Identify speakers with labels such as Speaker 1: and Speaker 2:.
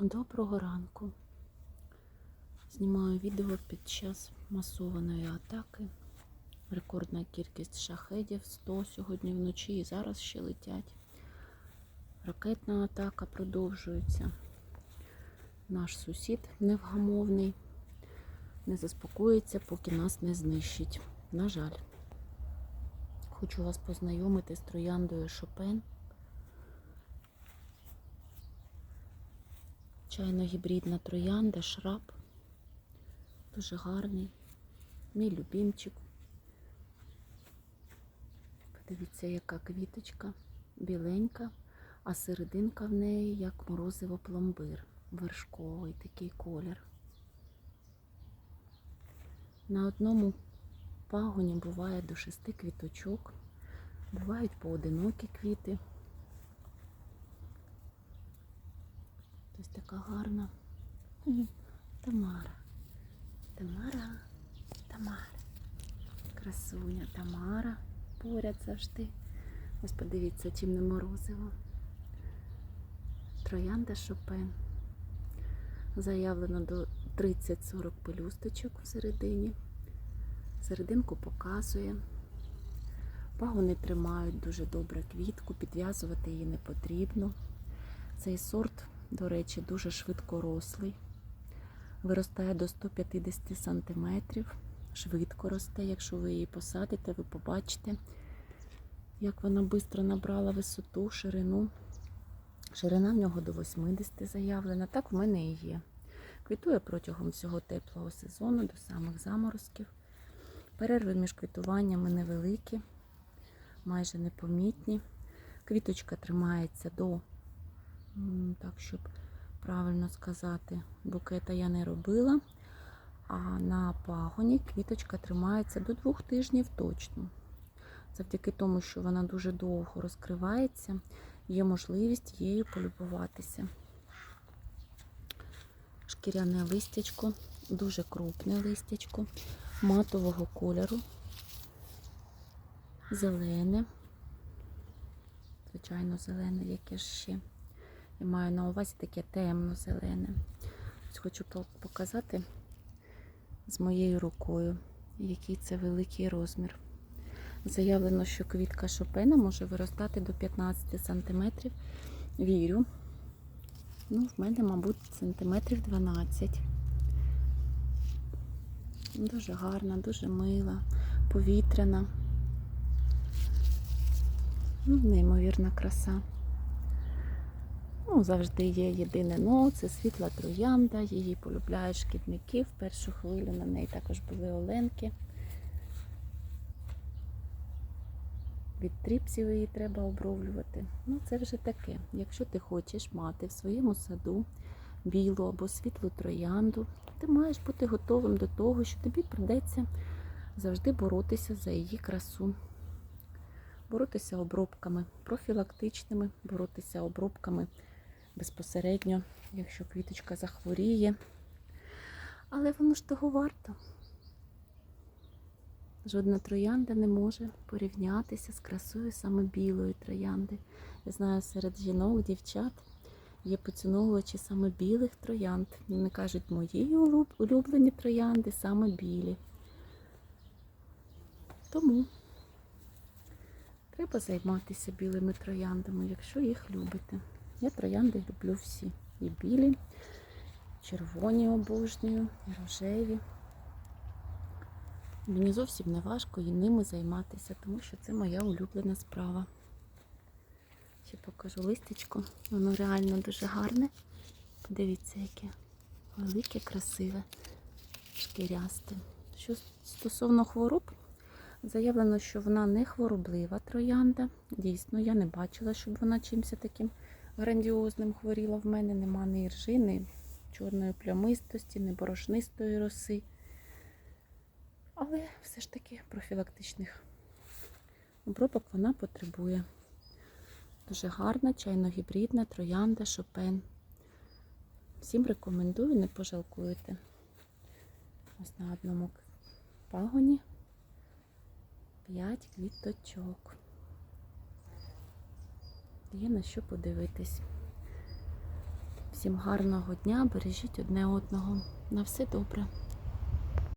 Speaker 1: Доброго ранку. Знімаю відео під час масованої атаки. Рекордна кількість шахедів 100 сьогодні вночі і зараз ще летять. Ракетна атака продовжується. Наш сусід невгамовний не заспокоїться, поки нас не знищить. На жаль, хочу вас познайомити з трояндою Шопен. Чайно-гібридна троянда, шраб. Дуже гарний. Мій любімчик. Подивіться, яка квіточка, біленька, а серединка в неї як морозиво пломбир. Вершковий такий колір. На одному пагоні буває до шести квіточок, бувають поодинокі квіти. Ось така гарна. Тамара. Тамара. Тамара. Красуня Тамара. Поряд завжди. Ось подивіться, чим не морозиво. Троянда Шопен. Заявлено до 30-40 пелюсточок всередині. Серединку показує. Пагони тримають дуже добре квітку, підв'язувати її не потрібно. Цей сорт до речі, дуже швидкорослий. Виростає до 150 см. Швидко росте. Якщо ви її посадите, ви побачите, як вона швидко набрала висоту, ширину. Ширина в нього до 80 заявлена. Так в мене і є. Квітує протягом всього теплого сезону, до самих заморозків. Перерви між квітуваннями невеликі, майже непомітні. Квіточка тримається до так, щоб правильно сказати, букета я не робила. А на пагоні квіточка тримається до двох тижнів точно. Завдяки тому, що вона дуже довго розкривається, є можливість її полюбуватися. Шкіряне листячко, дуже крупне листячко, матового кольору, зелене, звичайно, зелене, яке ще. Я маю на увазі таке темно-зелене. Ось хочу показати з моєю рукою, який це великий розмір. Заявлено, що квітка шопена може виростати до 15 см. Вірю. Ну, в мене, мабуть, сантиметрів 12. Дуже гарна, дуже мила, повітряна. Ну, Неймовірна краса. Ну, завжди є єдине но, це світла троянда, її полюбляють шкідники. В першу хвилю на неї також були оленки. Від тріпсів її треба обровлювати. Ну, це вже таке. Якщо ти хочеш мати в своєму саду білу або світлу троянду, ти маєш бути готовим до того, що тобі придеться завжди боротися за її красу. Боротися обробками профілактичними, боротися обробками безпосередньо, якщо квіточка захворіє. Але воно ж того варто. Жодна троянда не може порівнятися з красою саме білої троянди. Я знаю, серед жінок, дівчат є поціновувачі саме білих троянд. Вони кажуть, мої улюблені троянди саме білі. Тому треба займатися білими трояндами, якщо їх любите. Я троянди люблю всі. І білі, і червоні обожнюю, і рожеві. Мені зовсім не важко і ними займатися, тому що це моя улюблена справа. Ще покажу листечко. Воно реально дуже гарне. Подивіться, яке велике, красиве, шкірясте. Що стосовно хвороб, заявлено, що вона не хвороблива троянда. Дійсно, я не бачила, щоб вона чимось таким грандіозним хворіла. В мене нема ні ржи, ні чорної плямистості, ні борошнистої роси. Але все ж таки профілактичних обробок вона потребує. Дуже гарна, чайно-гібридна троянда Шопен. Всім рекомендую, не пожалкуєте. Ось на одному пагоні 5 квіточок. Є на що подивитись. Всім гарного дня, бережіть одне одного. На все добре.